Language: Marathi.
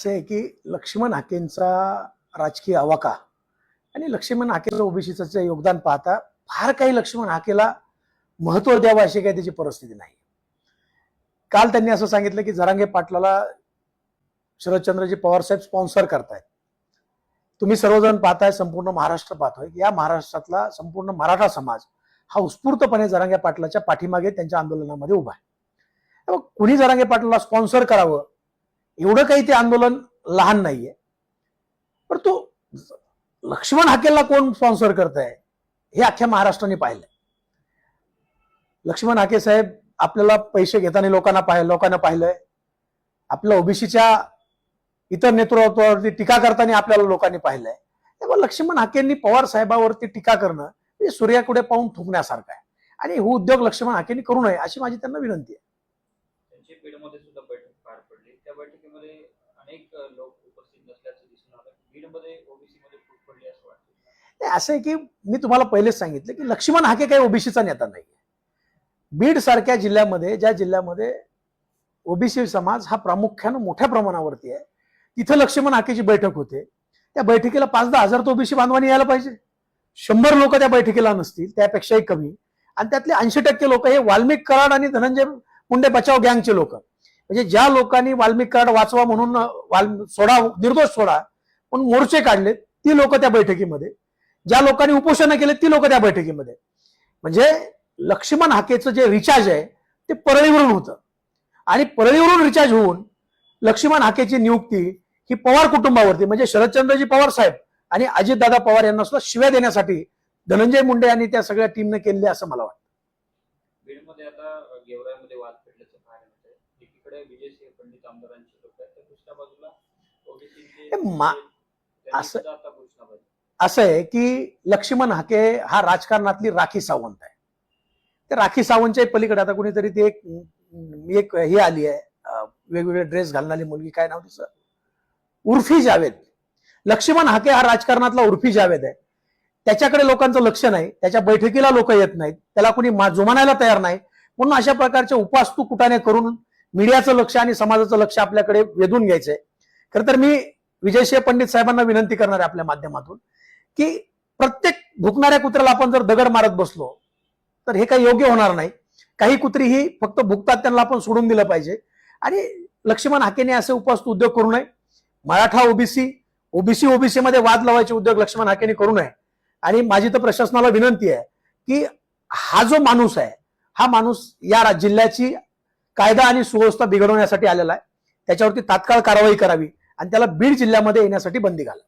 असं आहे की लक्ष्मण हाकेंचा राजकीय अवाका आणि लक्ष्मण हाकेचं ओबीसीचं योगदान पाहता फार काही लक्ष्मण हाकेला महत्त्व द्यावं अशी काही त्याची परिस्थिती नाही. काल त्यांनी असं सांगितलं की जरांगे पाटलाला शरदचंद्रजी पवार साहेब स्पॉन्सर करतायत. तुम्ही सर्वजण पाहताय संपूर्ण महाराष्ट्र पाहतोय. या महाराष्ट्रातला संपूर्ण मराठा समाज हा उत्स्फूर्तपणे जरांगे पाटलाच्या पाठीमागे त्यांच्या आंदोलनामध्ये उभा आहे. कुणी जरांगे पाटलाला स्पॉन्सर करावं? एवढं काही ते आंदोलन लहान नाहीये. पण तो लक्ष्मण हाकेलला कोण स्पॉन्सर करत आहे हे अख्ख्या महाराष्ट्राने पाहिलंय. लक्ष्मण हाके साहेब आपल्याला पैसे घेताना लोकांना पाहिलं लोकांना पाहिलंय. आपल्या ओबीसीच्या इतर नेतृत्वावरती टीका करताना आपल्याला लोकांनी पाहिलंय. तेव्हा लक्ष्मण हाकेंनी पवार साहेबावरती टीका करणं हे सूर्याकडे पाहून थुकण्यासारखं आहे. आणि हे उद्योग लक्ष्मण हाकेंनी करू नये अशी माझी त्यांना विनंती आहे. बीडमध्ये सुद्धा बैठक पार पडली. त्या बैठकीमध्ये अनेक लोक उपस्थित नसल्याचं दिसून आलं. बीडमध्ये ओबीसी मध्ये फूट पडली असं वाटतं. असं आहे की मी तुम्हाला पहिलेच सांगितलं की लक्ष्मण हाके काही ओबीसीचा नेता नाही बीड सारख्या जिल्ह्यामध्ये ज्या जिल्ह्यामध्ये ओबीसी समाज हा प्रामुख्यानं मोठ्या प्रमाणावरती आहे तिथं लक्ष्मण हाकेची बैठक होते. त्या बैठकीला पाच दहा हजार तर ओबीसी बांधवांनी यायला पाहिजे. शंभर लोक त्या बैठकीला नसतील त्यापेक्षाही कमी. आणि त्यातले ऐंशी टक्के लोक हे वाल्मिक कराड आणि धनंजय मुंडे बचाव गँगचे लोक. म्हणजे ज्या लोकांनी वाल्मिक कार्ड वाचवा म्हणून सोडा निर्दोष सोडा पण मोर्चे काढले ती लोक त्या बैठकीमध्ये. ज्या लोकांनी उपोषण केले ती लोक त्या बैठकीमध्ये. म्हणजे लक्ष्मण हाकेचं जे रिचार्ज आहे ते परळीवरून होतं. आणि परळीवरून रिचार्ज होऊन लक्ष्मण हाकेची नियुक्ती ही पवार कुटुंबावरती म्हणजे शरदचंद्रजी पवार साहेब आणि अजितदादा पवार यांना सुद्धा शिव्या देण्यासाठी धनंजय मुंडे यांनी त्या सगळ्या टीमने केले असं मला वाटतं. बीडमध्ये आता अ, गेवराईमध्ये वाद पेटल्याचं पाहायला मिळतंय. एकीकडे विजयसिंह पंडित आमदारांची लोक आहेत. तर दुसऱ्या बाजूला ओबीसीचे असं- आता असं आहे की लक्ष्मण हाके हा राजकारणातली राखी सावंत आहे. त्या राखी सावंतच्या पलीकडे आता कोणीतरी ती एक एक हे आली आहे. वेगवेगळे ड्रेस घालणारी मुलगी काय नाव तिचं? उर्फी जावेद. लक्ष्मण हाके हा राजकारणातला उर्फी जावेद आहे. त्याच्याकडे लोकांचं लक्ष नाही त्याच्या बैठकीला लोक येत नाहीत त्याला कुणी मा- जुमानायला तयार नाही. म्हणून अशा प्रकारचे उपास्तू कुटाने करून मीडियाचं लक्ष आणि समाजाचं लक्ष आपल्याकडे वेधून घ्यायचंय. खरं तर मी विजयसिंह पंडित साहेबांना विनंती करणार आहे आपल्या माध्यमातून की प्रत्येक भुकणाऱ्या कुत्र्याला आपण जर दगड मारत बसलो तर हे काही योग्य होणार नाही. काही कुत्री ही फक्त भुकतात त्यांना आपण सोडून दिलं पाहिजे. आणि लक्ष्मण हाकेने असे उपास्तू उद्योग करू नये. मराठा ओबीसी ओबीसी ओबीसी मध्ये वाद लावायचे उद्योग लक्ष्मण हाकेने करू नये. आणि माझी तर प्रशासनाला विनंती आहे की हा जो माणूस आहे हा माणूस या जिल्ह्याची कायदा आणि सुव्यवस्था बिघडवण्यासाठी आलेला आहे. त्याच्यावरती तात्काळ कारवाई करावी आणि त्याला बीड जिल्ह्यामध्ये येण्यासाठी बंदी घाला.